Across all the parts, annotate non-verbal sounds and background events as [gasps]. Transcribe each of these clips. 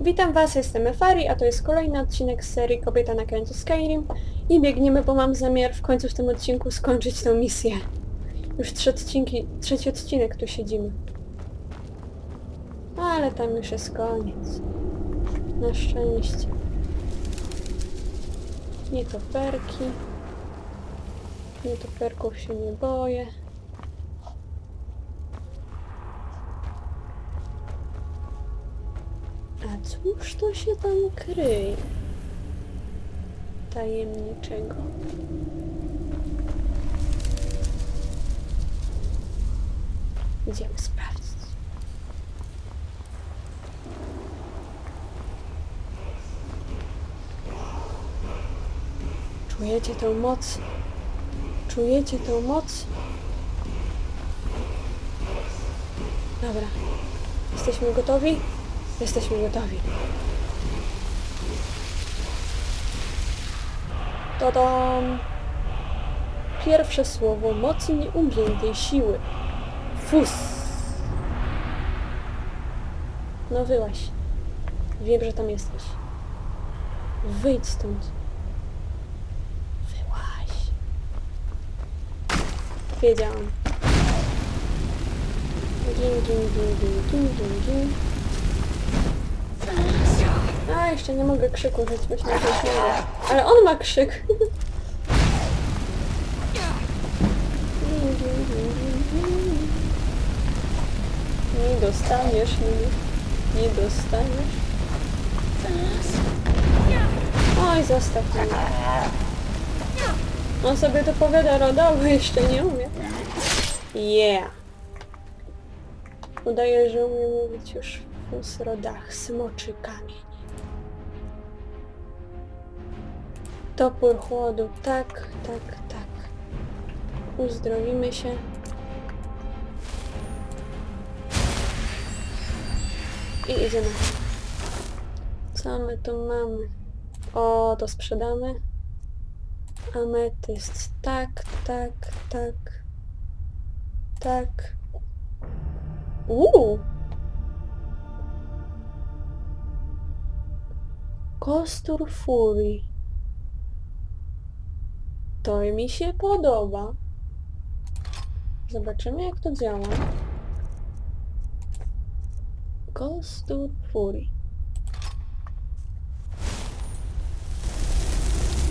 Witam Was, jestem Efari, a to jest kolejny odcinek z serii Kobieta na krańcu Skyrim i biegniemy, bo mam zamiar w końcu w tym odcinku skończyć tę misję. Już trzy odcinki, trzeci odcinek tu siedzimy. Ale tam już jest koniec. Na szczęście. Nie to perki. Nie to perków się nie boję. Cóż to się tam kryje? Tajemniczego. Idziemy sprawdzić. Czujecie tę moc? Czujecie tę moc? Dobra. Jesteśmy gotowi? Jesteśmy gotowi. Tadam! Pierwsze słowo mocy nieugiętej siły. Fus! No wyłaś. Wiem, że tam jesteś. Wyjdź stąd. Wyłaś. Wiedziałam. Gin, gin, gin, gin, gin, gin, gin. A, jeszcze nie mogę krzyku użyć, myślałem, że już. Ale on ma krzyk. [laughs] Nie dostaniesz mnie. Nie dostaniesz. Oj, zostaw mnie. On sobie dopowiada rodowo, jeszcze nie umie. Yeah. Udaje, że umie mówić już w srodach smoczy kamień. Topór chłodu, tak, tak, tak. Uzdrowimy się. I idziemy. Co my tu mamy? O, to sprzedamy. Ametyst. Tak, tak, tak. Tak. Uuu! Kostur Furii. To mi się podoba. Zobaczymy jak to działa. Kostur.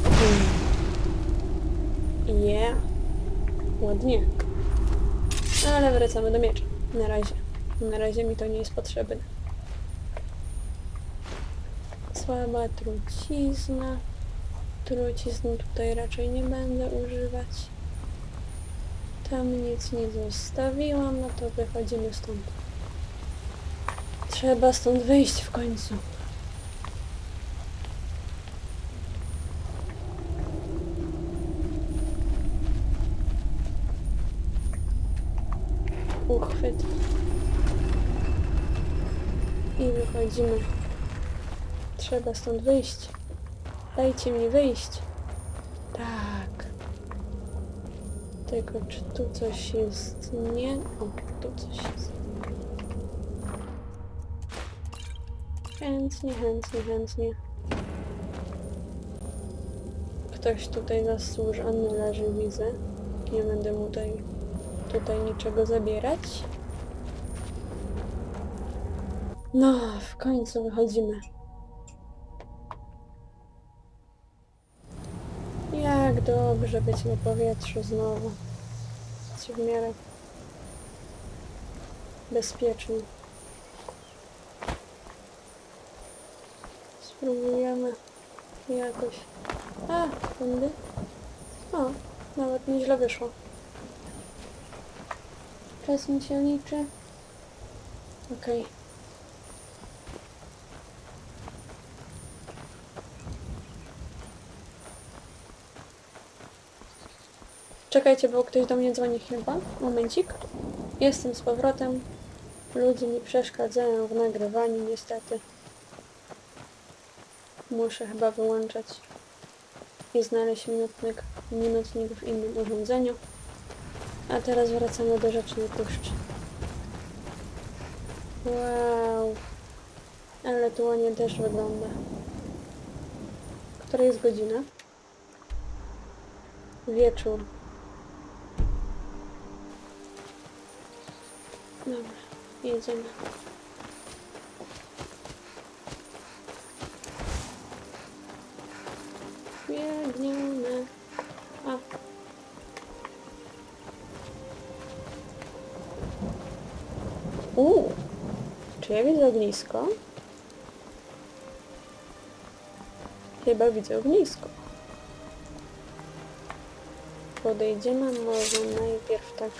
Hmm. Yeah. Ładnie. Ale wracamy do miecza. Na razie. Na razie mi to nie jest potrzebne. Słaba trucizna. Trucizny tutaj raczej nie będę używać. Tam nic nie zostawiłam, no to wychodzimy stąd. Trzeba stąd wyjść w końcu. Uchwyt. I wychodzimy. Trzeba stąd wyjść. Dajcie mi wyjść. Tak. Tylko czy tu coś jest? Nie. O, tu coś jest. Chętnie, chętnie, chętnie. Ktoś tutaj zasłużony leży, widzę. Nie będę mu tutaj, tutaj niczego zabierać. No, w końcu wychodzimy. Dobrze być na powietrzu znowu. Jest w miarę bezpiecznie. Spróbujemy jakoś... A, tędy. O, nawet nieźle wyszło. Czas mi się liczy. Okej. Czekajcie, bo ktoś do mnie dzwoni chyba. Momencik. Jestem z powrotem. Ludzie mi przeszkadzają w nagrywaniu niestety. Muszę chyba wyłączać i znaleźć minutnik, minutnik w innym urządzeniu. A teraz wracamy do Rzecznej Puszczy. Wow. Ale tu ładnie też wygląda. Która jest godzina? Wieczór. Dobra, jedziemy. Biegniemy. A. Uuu. Czy ja widzę ognisko? Chyba widzę ognisko. Podejdziemy może najpierw tak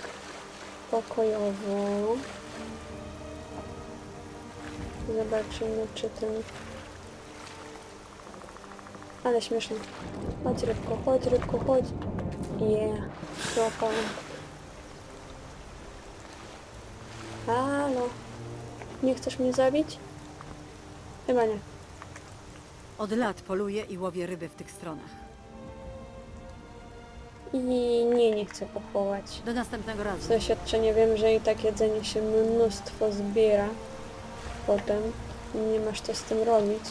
pokojowo. Zobaczymy, czy ten... Ale śmieszne. Chodź rybko, chodź rybko, chodź. Yeah, złapałam. Halo. Nie chcesz mnie zabić? Chyba nie. Od lat poluję i łowię ryby w tych stronach. I nie, nie chcę pochłować. Do następnego razu. Z doświadczenia wiem, że i tak jedzenie się mnóstwo zbiera potem i nie masz co z tym robić.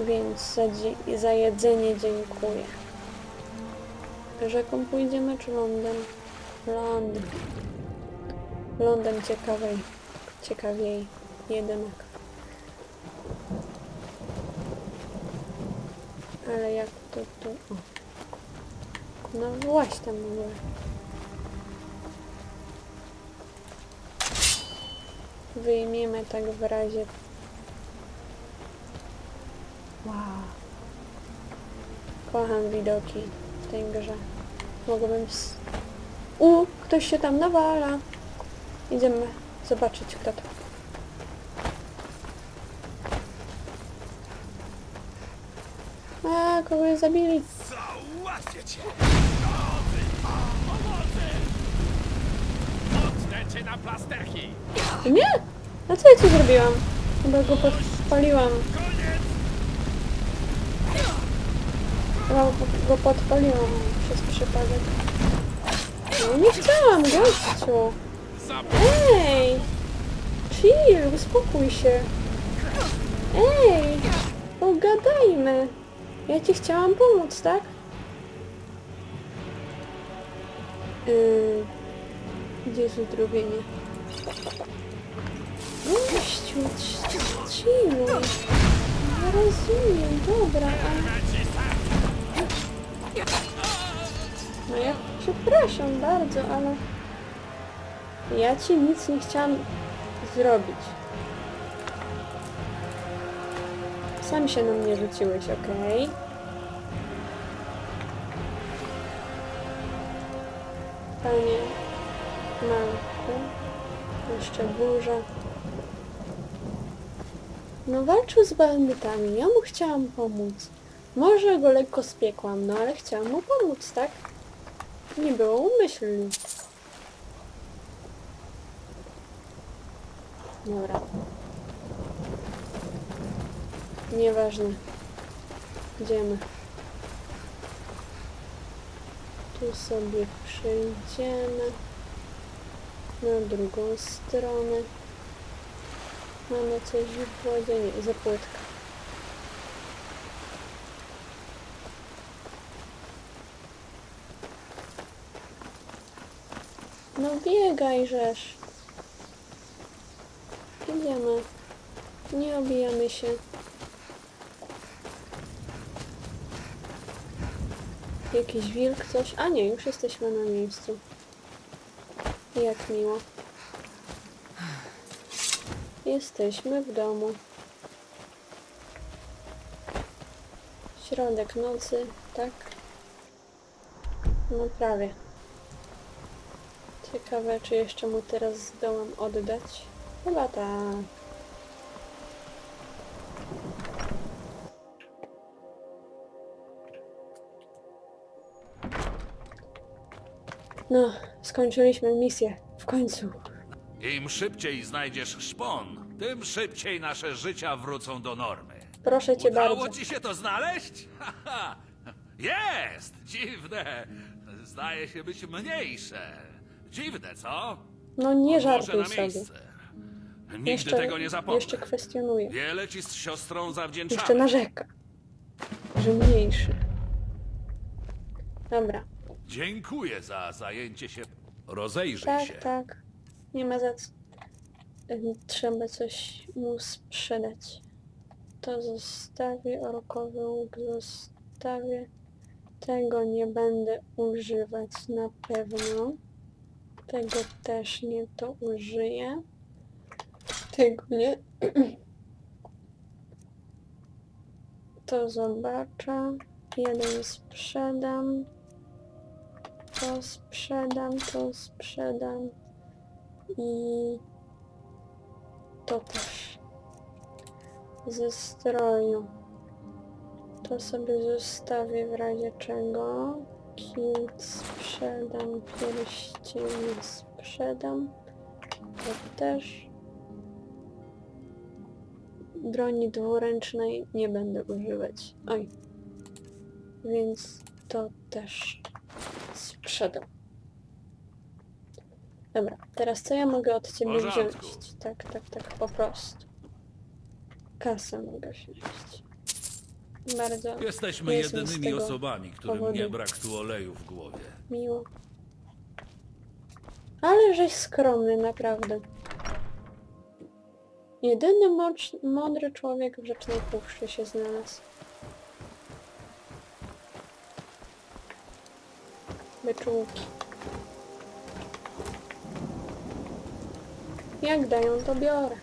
Więc za, dzie- za jedzenie dziękuję. Rzeką pójdziemy czy lądem? Lądem. Lądem ciekawej. Ciekawiej. Jedynek. Ale jak to tu... O. No właśnie ogóle. Wyjmiemy tak w razie... Wow. Kocham widoki w tej grze. Mogłabym... S... U, ktoś się tam nawala. Idziemy zobaczyć kto to. A, kogoś zabili. Załatwię cię! Pomocy! Pomocy! Odtnę cię na plasterki! Nie! A co ja ci zrobiłam? Chyba go podpaliłam. Chyba go podpaliłam przez przypadek. No nie chciałam, gościu! Ej! Chill, uspokój się. Ej! Pogadajmy. Ja ci chciałam pomóc, tak? Yy, gdzie jest uzdrowienie? Gościu, ci- chilluj. Ja rozumiem, dobra, ale... No ja przepraszam bardzo, ale ja ci nic nie chciałam zrobić. Sam się na mnie rzuciłeś, okej? Panie Marku, jeszcze burza. No walczył z bandytami, ja mu chciałam pomóc. Może go lekko spiekłam, no ale chciałam mu pomóc, tak? Nie było umyślnie. Dobra. Nieważne. Idziemy. Tu sobie przejdziemy. Na drugą stronę. Mamy coś w wodzie? Nie, zapłytka. No biegaj, żeż. Idziemy. Nie obijamy się. Jakiś wilk, coś? A nie, już jesteśmy na miejscu. Jak miło. Jesteśmy w domu. Środek nocy, tak? No prawie. Ciekawe, czy jeszcze mu teraz zdołam oddać? Chyba tak. No, skończyliśmy misję. W końcu. Im szybciej znajdziesz szpon, tym szybciej nasze życia wrócą do normy. Proszę cię Udało bardzo. ci się to znaleźć? [laughs] Jest! Dziwne! Zdaje się być mniejsze. Dziwne, co? No nie Może żartuj na sobie. miejsce. Nigdy jeszcze, tego nie zapomnę. jeszcze kwestionuje. Wiele ci z siostrą Jeszcze zawdzięczamy. narzeka. Że mniejszy. Dobra. Dziękuję za zajęcie się. Rozejrzyj Tak, się. tak. Nie ma za co. Trzeba coś mu sprzedać. To zostawię, orkowy łuk zostawię. Tego nie będę używać na pewno. Tego też nie to użyję. Tego nie. [clears throat] To zobaczę. Jeden sprzedam. To sprzedam, to sprzedam. I to też. Ze stroju. To sobie zostawię w razie czego. Kilt sprzedam, pierścienie sprzedam. To też. Broni dwuręcznej nie będę używać. Oj. Więc to też sprzedam. Dobra, teraz co ja mogę od ciebie porządku. wziąć? Tak, tak, tak, po prostu. Kasę mogę wziąć. Bardzo Jesteśmy Jest mi z jedynymi tego osobami, którym powodu. nie brak tu oleju w głowie. miło. Ale żeś skromny, naprawdę. Jedyny mocz, mądry człowiek w Rzecznej Puszczy się znalazł. Wyczółki. Jak dają, to biorę.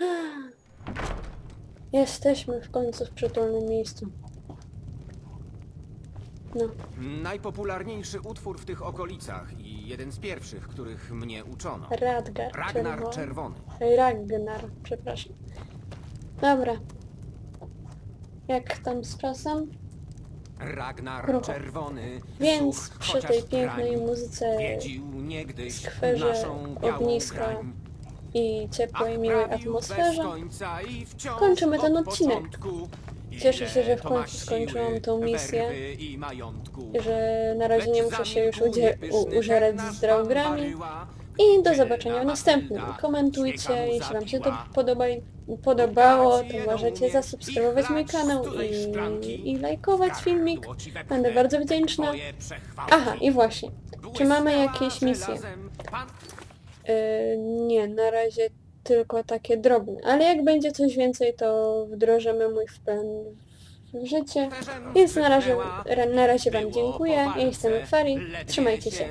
[gasps] Jesteśmy w końcu w przytulnym miejscu. No, Najpopularniejszy utwór w tych okolicach i jeden z pierwszych, których mnie uczono. Radgar. Ragnar czerwony. Czerwony. Ragnar, przepraszam. Dobra. Jak tam z czasem? Ragnar Grubo. Czerwony. Więc Such, przy chociaż tej pięknej muzyce Wiedził niegdyś skwerze naszą białą ogniska grań. i ciepłej, miłej bez atmosferze końca i wciąż kończymy ten od odcinek. początku. Cieszę się, że w Ile to końcu siły, skończyłam tą misję. werwy i majątku. że na razie nie muszę się już udzie- u- użerać z Baryła, i do zobaczenia w następnym. Komentujcie, jeśli wam się to podoba, podobało, to możecie zasubskrybować mój i kanał i, i lajkować filmik. Będę bardzo wdzięczna. Aha, i właśnie. Czy mamy jakieś misje? Yy, nie, na razie tylko takie drobne. Ale jak będzie coś więcej, to wdrożymy mój plan w życie. Więc na razie, na razie wam dziękuję. walce, Fari. ledwie Trzymajcie się.